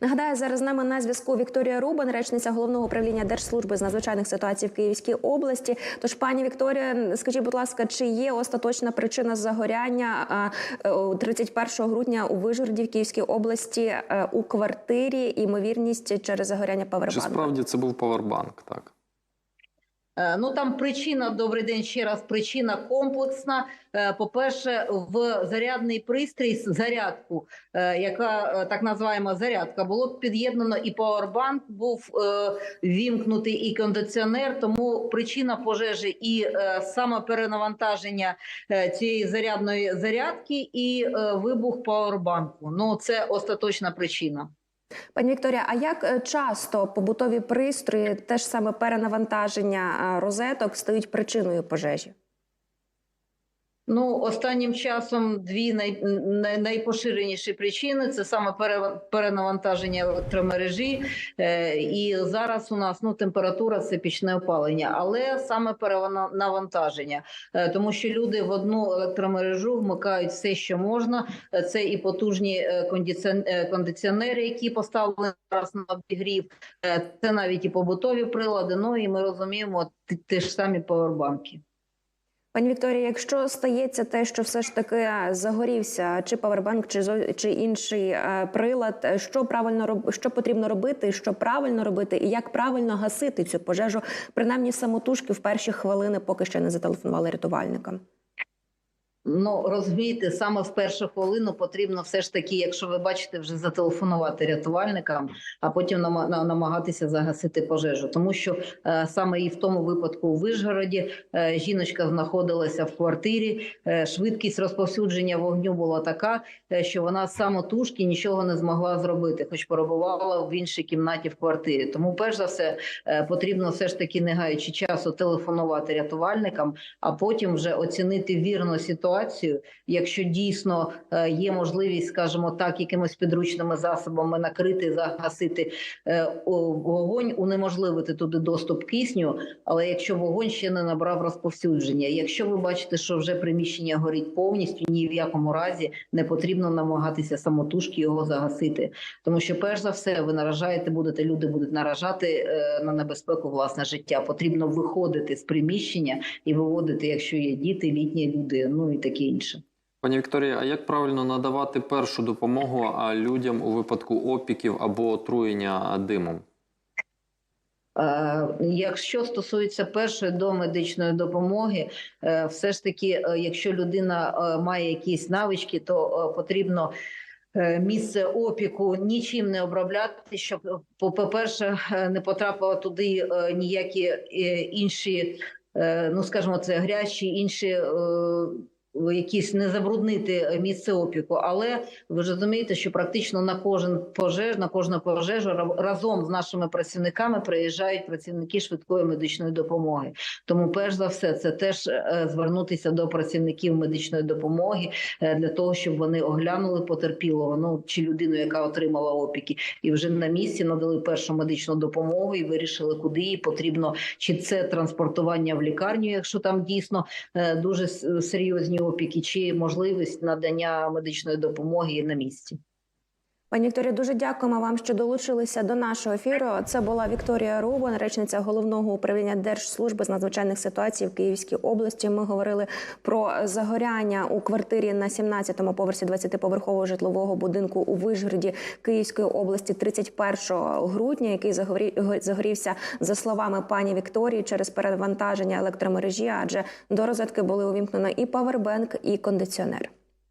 Нагадаю, зараз з нами на зв'язку Вікторія Рубан, речниця головного управління Держслужби з надзвичайних ситуацій в Київській області. Тож, пані Вікторія, скажіть, будь ласка, чи є остаточна причина загоряння а, е, 31 грудня у Вижгороді в Київській області е, у квартирі? Імовірність через загоряння Чи справді це був павербанк? Так. Е, Ну там причина, добрий день ще раз. Причина комплексна. Е, По-перше, в зарядний пристрій зарядку, е, яка так називаємо зарядка, було під'єднано і пауербанк, був вімкнутий і кондиціонер. Тому причина пожежі і саме перенавантаження цієї зарядної зарядки, і вибух пауербанку. Ну це остаточна причина. Пані Вікторія, а як е, часто побутові пристрої, теж саме перенавантаження е, розеток, стають причиною пожежі? Ну, останнім часом дві най, най, найпоширеніші причини це саме пере- перенавантаження електромережі. Е, і зараз у нас ну, температура це пічне опалення, але саме перенавантаження, е, тому що люди в одну електромережу вмикають все, що можна. Е, Це і потужні е, е, кондиціонери, які поставлені зараз на обігрів, це навіть і побутові прилади. Ну і ми розуміємо ті, ті ж самі повербанки. Пані Вікторія, якщо стається те, що все ж таки загорівся чи павербанк, чи чи інший е, прилад, що правильно роб... що потрібно робити, що правильно робити, і як правильно гасити цю пожежу, принаймні самотужки в перші хвилини, поки ще не зателефонували рятувальникам. Ну розумієте, саме в першу хвилину потрібно все ж таки, якщо ви бачите, вже зателефонувати рятувальникам, а потім нама- намагатися загасити пожежу. Тому що е, саме і в тому випадку у Вишгороді е, жіночка знаходилася в квартирі. Е, швидкість розповсюдження вогню була така, е, що вона самотужки нічого не змогла зробити, хоч перебувала в іншій кімнаті в квартирі. Тому, перш за все, е, потрібно все ж таки, не гаючи часу, телефонувати рятувальникам, а потім вже оцінити вірно ситуацію. Якщо дійсно е, є можливість, скажімо так, якимось підручними засобами накрити, загасити е, вогонь, унеможливити туди доступ кисню. Але якщо вогонь ще не набрав розповсюдження, якщо ви бачите, що вже приміщення горить повністю, ні в якому разі не потрібно намагатися самотужки його загасити, тому що перш за все ви наражаєте, будете люди будуть наражати е, на небезпеку власне життя. Потрібно виходити з приміщення і виводити, якщо є діти, літні люди, ну і таке інше. Пані Вікторія, а як правильно надавати першу допомогу людям у випадку опіків або отруєння димом? Е, Якщо стосується першої домедичної допомоги, е, все ж таки, е, якщо людина має якісь навички, то потрібно місце опіку нічим не обробляти, щоб, по- по-перше, е, не потрапило туди ніякі інші, ну скажімо, це грязі, інші. Якісь не забруднити місце опіку, але ви ж розумієте, що практично на кожен пожеж, на кожну пожежу ра- разом з нашими працівниками приїжджають працівники швидкої медичної допомоги. Тому, перш за все, це теж е, звернутися до працівників медичної допомоги е, для того, щоб вони оглянули потерпілого, ну чи людину, яка отримала опіки, і вже на місці надали першу медичну допомогу і вирішили, куди їй потрібно, чи це транспортування в лікарню, якщо там дійсно е, дуже серйозні опіки, чи можливість надання медичної допомоги на місці. Пані Вікторія, дуже дякуємо вам, що долучилися до нашого ефіру. Це була Вікторія Рубан, речниця головного управління Держслужби з надзвичайних ситуацій в Київській області. Ми говорили про загоряння у квартирі на 17-му поверсі 20-поверхового житлового будинку у Вишгороді Київської області 31 грудня, який загорі- загорівся за словами пані Вікторії через перевантаження електромережі, адже до розетки були увімкнено і павербенк, і кондиціонер.